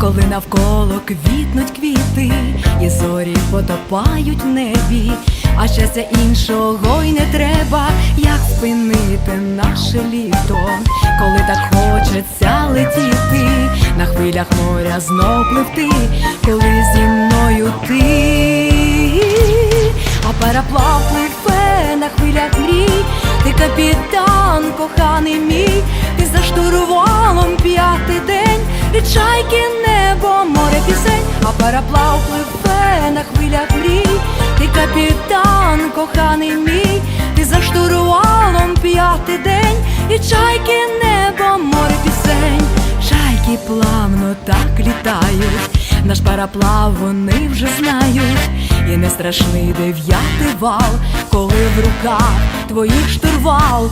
коли навколо квітнуть квіти, і зорі потопають в небі, а щастя іншого й не треба, як спинити наше літо, коли так хочеться летіти, на хвилях моря знов пливти, коли зі мною ти, а параплав параплав пливе на хвилях мрій, ти капітан, коханий мій, ти за штурвалом п'ятий день, і чайки небо, море пісень, чайки плавно так літають, наш параплав вони вже знають, і не страшний дев'ятий вал, коли в руках твоїх штурвал.